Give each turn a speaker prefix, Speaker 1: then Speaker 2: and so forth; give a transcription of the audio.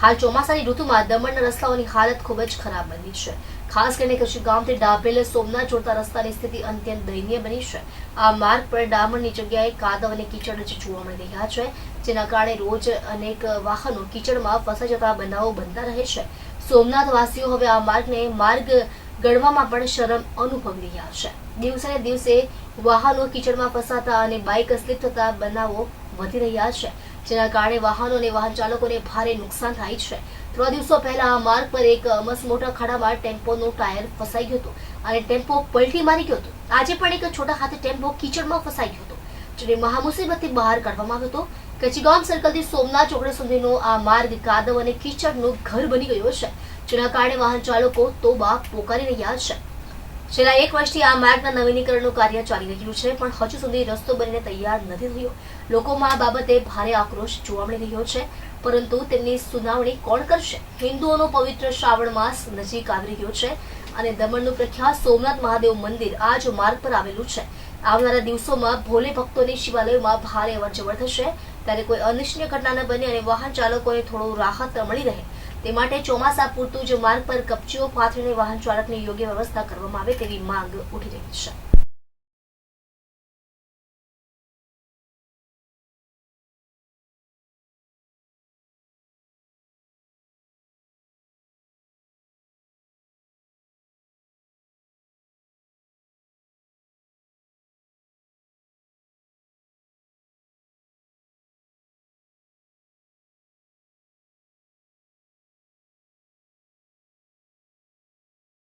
Speaker 1: હાલ ચોમાસાની ઋતુમાં દમણના રસ્તાઓની હાલત ખૂબ જ ખરાબ બની છે. ખાસ કરીને કચ્છ ગામથી ડાભેલ સોમનાથ જોડતા રસ્તાની સ્થિતિ અત્યંત દયનીય બની છે. આ માર્ગ પર ડામરની જગ્યાએ કાદવ અને કીચડ જ જોવા મળી રહ્યા છે, જેના કારણે રોજ અનેક વાહનો કીચડમાં ફસાઈ જતા બનાવો બનતા રહે છે. સોમનાથ વાસીઓ હવે આ માર્ગને માર્ગ ગણવામાં પણ શરમ અનુભવી રહ્યા છે. દિવસે દિવસે વાહનો કીચડમાં ફસાતા અને બાઇક સ્લીપ થતા બનાવો વધી રહ્યા છે. જેના કારણે વાહનો અને વાહન ચાલકોને ભારે નુકસાન થાય છે. થોડા દિવસો પહેલા આ માર્ગ પર એક મસ્ત મોટા ખાડામાં ટેમ્પોનું ટાયર ફસાઈ ગયું હતું અને ટેમ્પો પલટી મારી ગયો હતો. આજે પણ એક છોટા હાથે ટેમ્પો કીચડમાં ફસાઈ ગયો હતો, જેને મહામુસીબતથી બહાર કાઢવામાં આવ્યો હતો. કચીગામ સર્કલથી સોમનાથ ચોકડી સુધીનો આ માર્ગ કાદવ અને કીચડનું ઘર બની ગયો છે જેના કારણે વાહન ચાલકો તોબા પોકારી રહ્યા છે. છેલ્લા એક વર્ષથી આ માર્ગના નવીનીકરણનું કાર્ય ચાલી રહ્યું છે, પણ હજુ સુધી રસ્તો બનીને તૈયાર નથી થયો. લોકોમાં આ બાબતે ભારે આક્રોશ જોવા મળી રહ્યો છે, પરંતુ તેમની સુનાવણી કોણ કરશે? હિન્દુઓનો પવિત્ર શ્રાવણ માસ નજીક આવી રહ્યો છે અને દમણનું પ્રખ્યાત સોમનાથ મહાદેવ મંદિર આ જ માર્ગ પર આવેલું છે. આવનારા દિવસોમાં ભોલે ભક્તોની શિવાલયોમાં ભારે અવરજવર થશે. ત્યારે કોઈ અનિચ્છનીય ઘટના ન બને અને વાહન ચાલકોને થોડો રાહત મળી રહે. તે માટે ચોમાસા પૂરતું જ માર્ગ પર કપચીઓ, પાથરીને વાહન ચાલકની યોગ્ય વ્યવસ્થા કરવામાં આવે તેવી માંગ ઉઠી રહી છે.